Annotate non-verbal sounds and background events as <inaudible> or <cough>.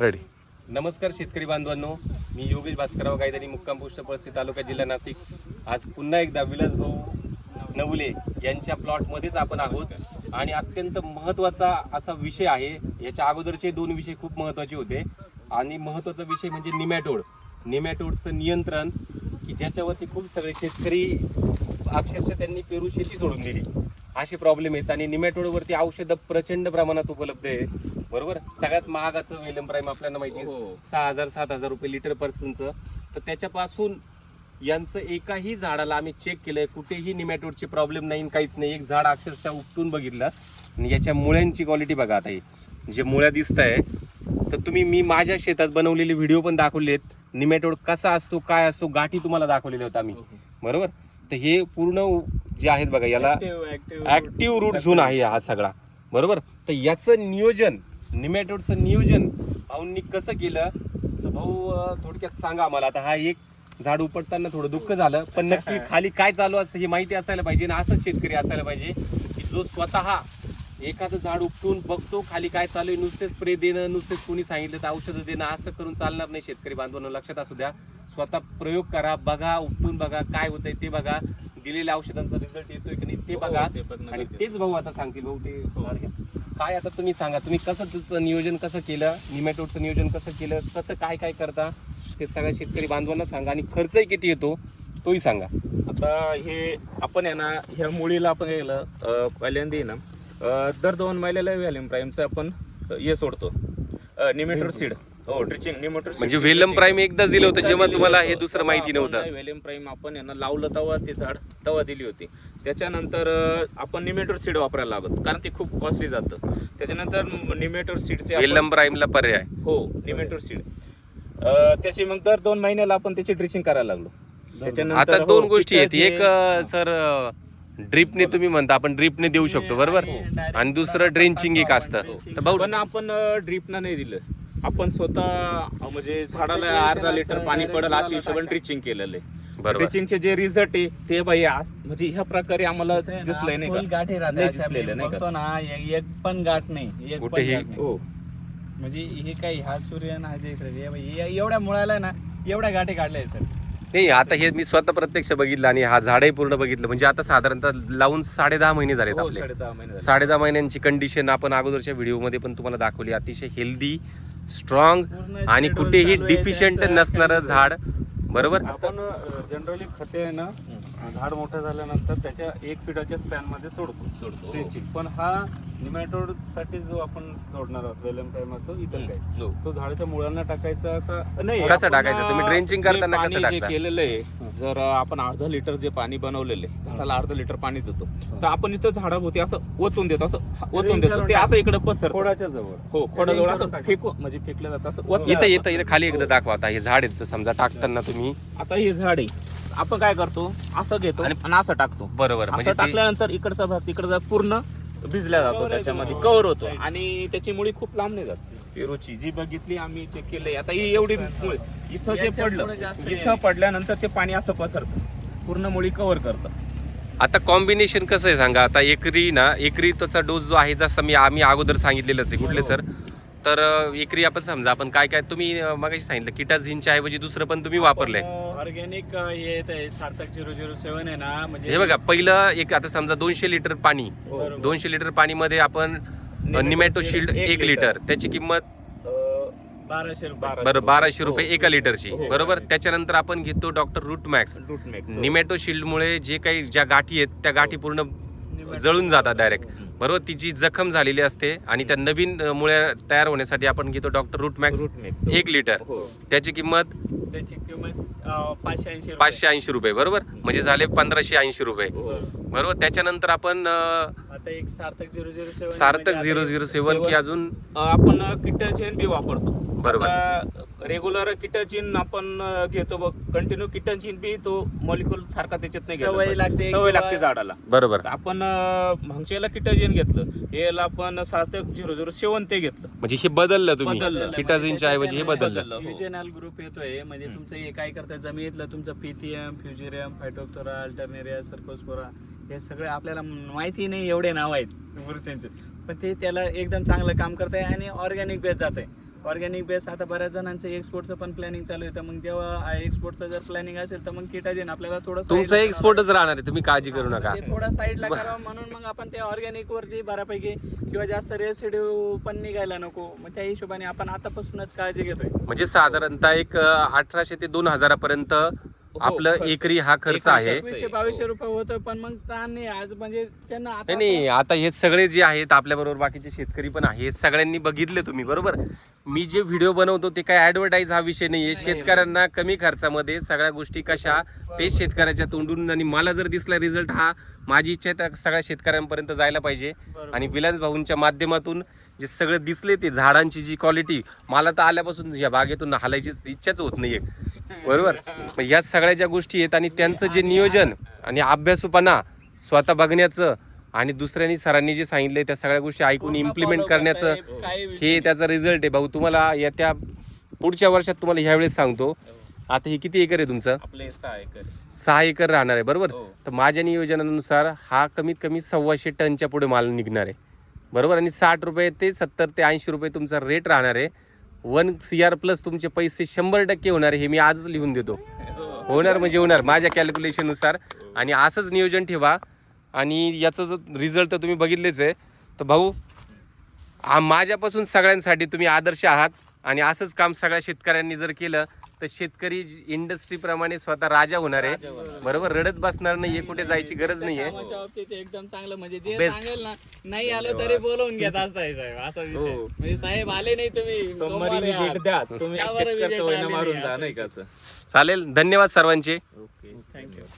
Ready नमस्कार शेतकरी बांधवांनो. मी योगेश भास्करराव गायधनी मुक्काम पोस्ट पळसी तालुका जिल्हा नाशिक. आज पुन्हा एकदा विलास भाऊ नवले यांच्या प्लॉटमध्येच आपण आहोत. आणि अत्यंत महत्त्वाचा असा विषय आहे याच्या अगोदरचे दोन विषय खूप महत्त्वाचे होते. आणि महत्त्वाचा विषय म्हणजे निमॅटोड. निमॅटोडचं नियंत्रण की ज्याच्यावरती खूप सगळे शेतकरी अक्षरशः त्यांनी पेरू शेती सोडून दिली. असे प्रॉब्लेम आहेत आणि निमॅटोडवरती औषधं प्रचंड प्रमाणात उपलब्ध आहे बरोबर? सगळ्यात महागाचं वेलम प्राईम आपल्याला माहिती आहे. हो. सहा हजार सात हजार रुपये लिटर पर्सनचं. तर त्याच्यापासून यांचं एकाही झाडाला आम्ही चेक केलंय. कुठेही निमॅटोडचे प्रॉब्लेम नाही काहीच नाही. एक झाड अक्षरशः उपटून बघितलं. आणि याच्या मुळ्यांची क्वालिटी बघा आता ही. जे मुळ्या दिसत आहे तर तुम्ही मी माझ्या शेतात बनवलेले व्हिडिओ पण दाखवले आहेत निमॅटोड कसा असतो काय असतो गाठी तुम्हाला दाखवलेल्या होत्या आम्ही. बरोबर? तर हे पूर्ण जे आहेत बघा याला ऍक्टिव्ह रूट झोन आहे हा सगळा. बरोबर? तर याचं नियोजन निमॅटोडचं नियोजन भाऊंनी कसं केलं? तर भाऊ अं, थोडक्यात सांगा आम्हाला. आता हा एक झाड उपटताना थोडं दुःख झालं पण नक्की <laughs> खाली काय चालू असतं हे माहिती असायला पाहिजे आणि असंच शेतकरी असायला पाहिजे की जो स्वतः एखादं झाड उपटून बघतो खाली काय चालू आहे नुसते स्प्रे देणं नुसतेच कोणी सांगितलं तर औषधं देणं असं करून चालणार नाही शेतकरी बांधवांना. लक्षात असू द्या स्वतः प्रयोग करा बघा उपटून बघा काय होतंय ते बघा. दिलेल्या औषधांचा रिझल्ट येतोय की नाही ते हो, बघा. आणि. तेच भाऊ आता सांगतील भाऊ ते काय आता तुम्ही सांगा तुम्ही कसं तुमचं नियोजन कसं केलं निमॅटोडचं नियोजन कसं केलं कसं काय काय करता ते सगळ्या शेतकरी बांधवांना सांगा आणि खर्चही किती येतो तोही सांगा. आता हे आपण आहे ना ह्या मुळीला आपण केलं अं, पहिल्यांदा आहे ना अं, दर दोन महिन्याला व्हॅल्यूम प्राईमचं आपण हे सोडतो. Nemator seed. हो ड्रिचिंग निमेटर म्हणजे वेलम प्राईम एकदाच दिलं होतं जेव्हा तुम्हाला हे दुसरं माहिती नव्हतं. व्हॅल्यूम प्राईम आपण यांना लावलं तेव्हा ते झाड तेव्हा दिली होती. त्याच्यानंतर आपण निमेटर सीड वापरायला लागत कारण ते खूप कॉस्टली जातं. त्याच्यानंतर निमेटर सीडचे वेलम प्राईमला पर्याय. हो निमेटोर सीड. त्याची मग दर दोन महिन्याला आपण त्याची ड्रिचिंग करायला लागलो. आता हो, दोन गोष्टी आहेत. एक सर ड्रिपने तुम्ही म्हणता आपण ड्रिपने देऊ शकतो बरोबर? आणि दुसरं ड्रेंचिंग एक असतं. तर भाऊ पण आपण ड्रिपना नाही दिलं. आपण स्वतः म्हणजे झाडाला अर्धा लिटर पाणी पडेल अशा हिशोबाने ड्रिचिंग केलेलं आहे. बरोबर. जे रिझल्ट आहे ते बाई आज- म्हणजे ह्या प्रकारे आम्हाला दिसलंय नाही का? गाठी राहते नाही दिसलेलं मी नाही का? ना एक एक पण गाठ नाही एक पण कुठेही- गाठ नाही. हो. म्हणजे हे काही हा सूर्य ना हा जे इकडे हे बाई, हे एवढ्या मुळाला ना एवढ्या गाठी काढल्या सर. नाही आता हे मी स्वतः प्रत्यक्ष बघितलं आणि हा झाडही पूर्ण बघितलं. म्हणजे आता साधारणतः लावून साडे दहा महिने झालेत हो, आपले. साडेदहा महिने झाले. साडे दहा महिन्यांची कंडिशन आपण अगोदरच्या व्हिडिओमध्ये पण तुम्हाला दाखवली. अतिशय हेल्दी स्ट्रॉंग पूर्ण आणि schedule कुठेही चालू आहे डिफिशियंट त्यांचं नसणारं झाड बरोबर? आपण जनरली खते आहे ना झाड मोठं झाल्यानंतर त्याच्या एक पिठाच्या स्पॅनमध्ये सोडतो. सोडतो. ड्रेंचिंग पण हा निमॅटोडसाठी जो आपण सोडणार आहोत वेलम टाइम असो इतर हो. काही तो झाडाच्या मुळांना टाकायचा का? नाही कसं टाकायचं? तुम्ही जे करताना कसं जे टाकता? केलेलं आहे जर आपण अर्धा लिटर जे पाणी बनवलेलं आहे झाडाला अर्धा लिटर पाणी देतो तर आपण इथं झाडाभोवती असं ओतून देतो असं ओतून देतो. ते असं इकडे पसर खोडाच्या जवळ. हो खोडाजवळ असं फेकू म्हणजे फेकलं जातं असं ओतलं इथं. येतं इथं खाली एकदा दाखवा. आता हे झाड आहे समजा टाकताना तुम्ही आता हे झाड आहे. आपण काय करतो? असं घेतो आणि- आणि असं टाकतो. बरोबर असं म्हणजे ते- टाकल्यानंतर इकडचा भाग तिकडचा पूर्ण भिजला जातो त्याच्यामध्ये कव्हर होतो. आणि त्याची मुळी खूप लांब नाही जात. पेरूची जी बघितली आम्ही ते केलंय. आता ही एवढी मुळी इथं जे याच्या पडलं इथं पडल्यानंतर ते पाणी असं पसरतं. पूर्ण मुळी कव्हर करतं. आता कॉम्बिनेशन कसं आहे सांगा? आता एकरी ना एकरी त्याचा डोस जो आहे जसा मी आम्ही अगोदर सांगितलेलंच आहे कुठले सर? तर एकरी आपण समजा आपण काय काय तुम्ही मग सांगितलं किटाझिनच्या ऐवजी दुसरं पण तुम्ही वापरलंय. ऑर्गॅनिक हे येत आहे सार्थक झिरो झिरो सेवन आहे ना म्हणजे हे बघा पहिलं एक आता समजा दोनशे लिटर पाणी. बरोबर. दोनशे लिटर पाणीमध्ये आपण निमॅटो शिल्ड एक लिटर. त्याची किंमत? बाराशे रुपये. बरं बाराशे रुपये हो. एका लिटरची. हो. बरोबर? त्याच्यानंतर आपण घेतो doctor root max root max. निमॅटो शिल्डमुळे जे काही ज्या गाठी आहेत त्या गाठी पूर्ण जळून जातात डायरेक्ट बरोबर तिची जखम झालेली असते आणि त्या नवीन मुळ्या तयार होण्यासाठी आपण घेतो doctor root max root max. एक लिटर हो. त्याची किंमत त्याची किंमत पाचशे ऐंशी रुपये. पाचशे ऐंशी रुपये बरोबर म्हणजे झाले पंधराशे ऐंशी रुपये हो. बरोबर त्याच्यानंतर आपण आता एक Sarthak zero zero seven Sarthak zero zero seven की अजून? आपण किटाचिन बी वापरतो. बरोबर. रेग्युलर किटाचिन आपण घेतो बघ. कंटिन्यू किटाचिन बी तो मॉलिक्युल सारखा त्याच्यात नाही गेला सवय. लागते सवय किंवा- लागते झाडाला. बरोबर. तर आपण म्हांगच्याला किटाजिन घेतलं. याला आपण सार्थक झिरो झिरो सेवन ते घेतलं. म्हणजे हे बदललं तुम्ही. बदललं. किटाझिनच्या ऐवजी हे बदललं. बदललं. हो. फ्युजनल ग्रुप येतोय. म्हणजे तुमचं हे काय करतं जमिनीतलं तुमचं Pythium Fusarium Phytophthora Alternaria Cercospora हे सगळे आपल्याला माहिती नाही एवढे नाव आहेत बुरशींचे पण ते त्याला एकदम चांगलं काम करत आहे आणि ऑर्गॅनिक बेस जात आहे ऑर्गॅनिक बेस आता बऱ्याच जणांचं एक्सपोर्टचं पण प्लॅनिंग चालू आहे. तर मग जेव्हा एक्सपोर्टचं जर प्लॅनिंग असेल तर मग किटाजीन आपल्याला थोडं तुमचं एक्सपोर्टच राहणार आहे तुम्ही काळजी करू नका. थोडा साईडला करावं म्हणून मग आपण ते ऑर्गॅनिक वरती बऱ्यापैकी किंवा जास्त रेसिड्यू पण निघायला नको. मग त्या हिशोबाने आपण आतापासूनच काळजी घेतोय. म्हणजे साधारणतः एक अठराशे ते दोन हजारापर्यंत आपलं हो, खर्च. एकरी हा खर्च आहे. एकवीसशे बावीसशे रुपये होतोय पण मग ताण नाही आज म्हणजे त्यांना आता नाही आता हे सगळे जे आहेत आपल्या बरोबर बाकीचे शेतकरी पण आहे हे सगळ्यांनी बघितले तुम्ही बरोबर? मी जे व्हिडिओ बनवतो ते काय ऍडव्हर्टाईज हा विषय नाहीये. शेतकऱ्यांना कमी खर्चामध्ये सगळ्या गोष्टी कशा ते शेतकऱ्याच्या तोंडून आणि मला जर दिसला रिझल्ट हा माझी इच्छा आहे तर सगळ्या शेतकऱ्यांपर्यंत जायला पाहिजे. आणि विलास भाऊंच्या माध्यमातून जे सगळं दिसले ते झाडांची जी क्वालिटी मला तर आल्यापासून या बागेतून हालायची इच्छाच होत नाहीये. बरोबर? मग या सगळ्या ज्या गोष्टी आहेत आणि त्यांचं जे नियोजन आणि अभ्यासूपणा स्वतः बघण्याचं आणि दुसऱ्यांनी सरांनी जे सांगितले त्या सगळ्या गोष्टी ऐकून इम्प्लिमेंट करण्याचं हे त्याचा रिझल्ट आहे. भाऊ तुम्हाला येत्या पुढच्या वर्षात तुम्हाला ह्यावेळेस सांगतो. आता हे किती एकर आहे तुमचं? आपले सहा एकर. सहा एकर राहणार आहे बरोबर? हो. तर माझ्या नियोजनानुसार हा कमीत कमी सव्वाशे टनच्या पुढे माल निघणार आहे. बरोबर? आणि साठ रुपये ते सत्तर ते ऐंशी रुपये तुमचा रेट राहणार आहे. वन सी आर प्लस तुमचे पैसे शंभर टक्के होणार हे मी आजच लिहून देतो. होणार म्हणजे होणार माझ्या कॅल्क्युलेशननुसार आणि असंच नियोजन ठेवा. आणि याचं जर रिझल्ट तर तुम्ही बघितलेच आहे. तर भाऊ माझ्यापासून सगळ्यांसाठी तुम्ही आदर्श आहात. आणि असंच काम सगळ्या शेतकऱ्यांनी जर केलं तर शेतकरी इंडस्ट्रीप्रमाणे स्वतः राजा होणार आहे बरोबर रडत बसणार नाहीये कुठे जायची गरज नाहीये कामाच्या बाबतीत एकदम चांगलं म्हणजे जे Best. सांगेल ना नाही आलो तरी बोलवून घेत असताय साहेब असा विषय हो. म्हणजे साहेब आले नाही तुम्ही सोमवारी सोमवारी विजिट आहात. द्या तुम्ही त्यावर चक्कर मारून नाही, जा असं नाही का विषय. असं चालेल धन्यवाद सर्वांचे ओके थँक्यू